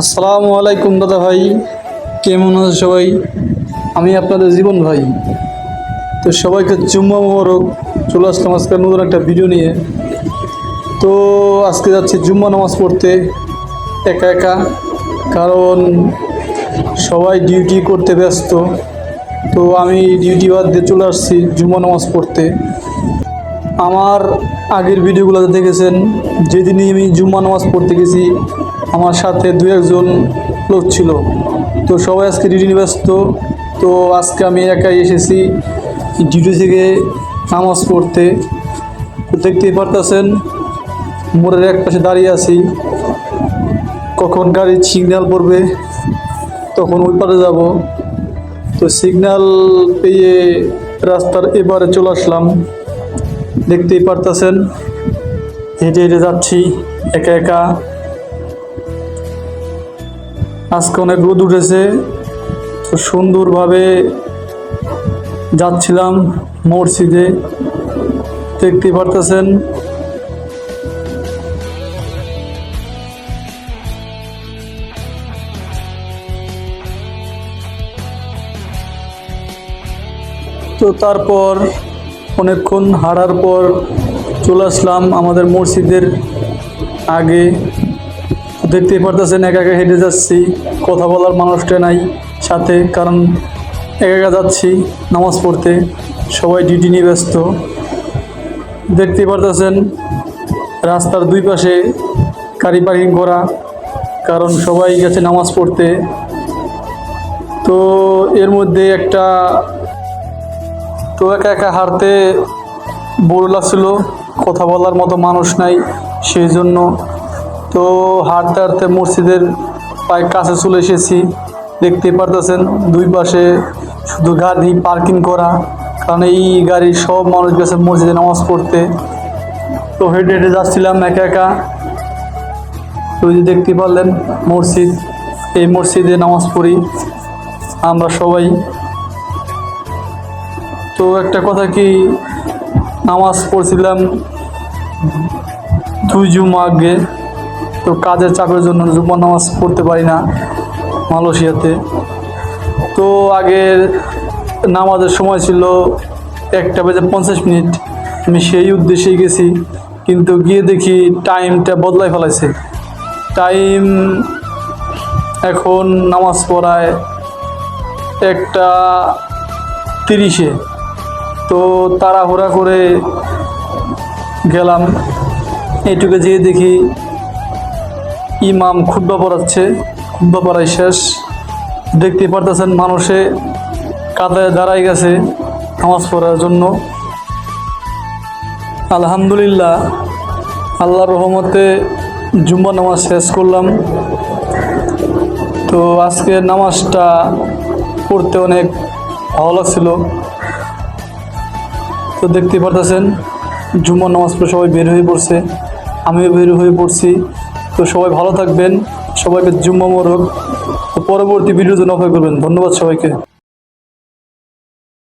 আসসালামু আলাইকুম দাদা ভাই। কেমন আছে সবাই? আমি আপনাদের জীবন ভাই। তো সবাইকে জুম্মা মোবারক। চলে আসলাম আজকে নতুন একটা ভিডিও নিয়ে। তো আজকে যাচ্ছি জুম্মা নামাজ পড়তে। একা একা। কারণ সবাই ডিউটি করতে ব্যস্ত। তো আমি ডিউটি বাদ দিয়ে চলে আসছি জুম্মা নামাজ পড়তে। আমার আগের ভিডিওগুলোতে দেখেছেন। যেদিনই আমি জুম্মা নামাজ পড়তে গেছি আমার সাথে দু একজন লোক ছিল। তো সবাই আজকে ডিউটি ব্যস্ত। তো আজকে আমি একাই এসেছি ডিউটি থেকে নামাজ পড়তে। দেখতেই পারতেছেন, মোড়ের এক পাশে দাঁড়িয়ে আছি। কখন গাড়ির সিগন্যাল পড়বে, তখন ওই পারে যাব। তো সিগন্যাল পেয়ে রাস্তার এবারে চলে আসলাম। দেখতেই পারতেছেন, হেঁটে হেঁটে যাচ্ছি, একা একা। আজকে অনেক রোদ উঠেছে। তো সুন্দরভাবে যাচ্ছিলাম মসজিদে। দেখতেই পারতেছেন। তো তারপর অনেকক্ষণ হারার পর চলে আসলাম আমাদের মসজিদের আগে। দেখতেই পারতেছেন, একা একা হেঁটে যাচ্ছি, কথা বলার মানুষটা নাই, সাথে কারণ একা একা যাচ্ছি নামাজ পড়তে, সবাই ডিউটি নিয়ে ব্যস্ত। দেখতেই পারতেছেন, রাস্তার দুই পাশে গাড়ি পার্কিং করা, কারণ সবাই গেছে নামাজ পড়তে। তো এর মধ্যে একটা, তো একা একা হারতে বোর লাগছিল, কথা বলার মতো মানুষ নাই, সেই জন্য তো হাঁটতে হাঁটতে মসজিদের প্রায় কাছে চলে এসেছি। দেখতে পারতেছেন দুই পাশে শুধু গাড়ি পার্কিং করা, কারণ এই গাড়ির সব মানুষ গেছে মসজিদে নামাজ পড়তে। তো হেঁটে হেঁটে যাচ্ছিলাম একা একা। তো ওই যে দেখতে পারলেন মসজিদ, এই মসজিদে নামাজ পড়ি আমরা সবাই। তো একটা কথা কি, নামাজ পড়ছিলাম দুই জুমা আগে। তো কাজের চাপের জন্য জুম্মা নামাজ পড়তে পারি না মালয়েশিয়াতে। তো আগের নামাজের সময় ছিল একটা বেজে পঞ্চাশ মিনিট। আমি সেই উদ্দেশ্যেই গেছি, কিন্তু গিয়ে দেখি টাইমটা বদলাই ফেলাইছে। টাইম এখন নামাজ পড়ায় একটা তিরিশে। তো তাড়াহুড়া করে গেলাম। এইটুকু যেয়ে দেখি ইমাম খুদ্া পড়াচ্ছে, খুদ্া পড়াই শেষ। দেখতে পারতেছেন মানুষে কাতায় দাঁড়াই গেছে নামাজ পড়ার জন্য। আলহামদুলিল্লাহ, আল্লাহর রহমতে জুম্মা নামাজ শেষ করলাম। তো আজকে নামাজটা পড়তে অনেক ভালো লাগছিল। তো দেখতে পারতেছেন জুম্মা নামাজ পড়ে সবাই বের হয়ে পড়ছে। আমিও বের হয়ে পড়ছি। তো সবাই ভালো থাকবেন সবাইকে জুম্মা মোরক পরবর্তী ভিডিওর জন্য অপেক্ষা করবেন। ধন্যবাদ সবাইকে।